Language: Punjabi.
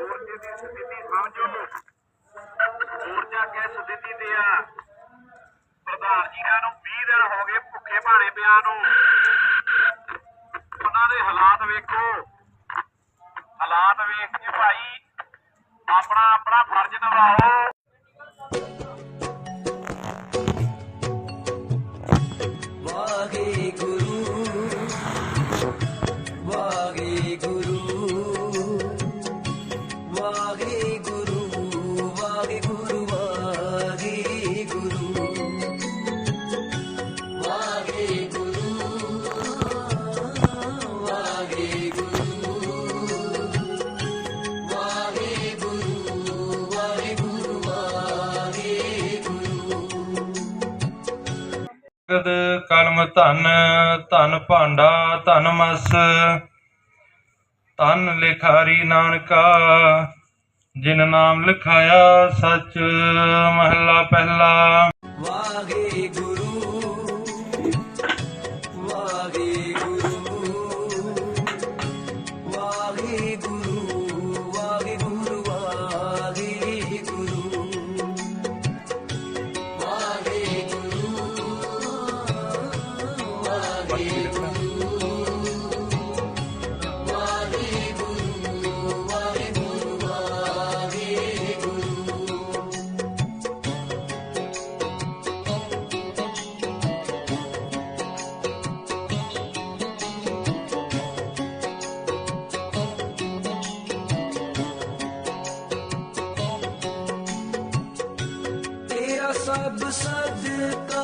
ਮੋਰਚੇ ਦੀ ਸਥਿਤੀ ਸਮਝੋ। ਮੋਰਚਾ ਕਿਸ ਸਥਿਤੀ ਤੇ ਆ? ਪ੍ਰਧਾਨ ਜੀਆਂ ਨੂੰ 20 ਦਿਨ ਹੋ ਗਏ ਭੁੱਖੇ ਭਾਣੇ ਪਿਆ ਨੂੰ। ਉਹਨਾਂ ਦੇ ਹਾਲਾਤ ਵੇਖੋ। ਹਾਲਾਤ ਵੇਖ ਕੇ ਭਾਈ, ਆਪਣਾ ਆਪਣਾ ਫਰਜ਼ ਨਿਭਾਓ। ਵਾਹਿਗੁਰੂ ਗਦ ਕਲਮ ਧਨ ਧਨ ਭਾਂਡਾ, ਧਨ ਮਸ, ਧਨ ਲਿਖਾਰੀ ਨਾਨਕਾ, ਜਿਨ ਨਾਮ ਲਿਖਾਇਆ ਸੱਚ ਮਹਲਾ ਪਹਿਲਾ। सब सदका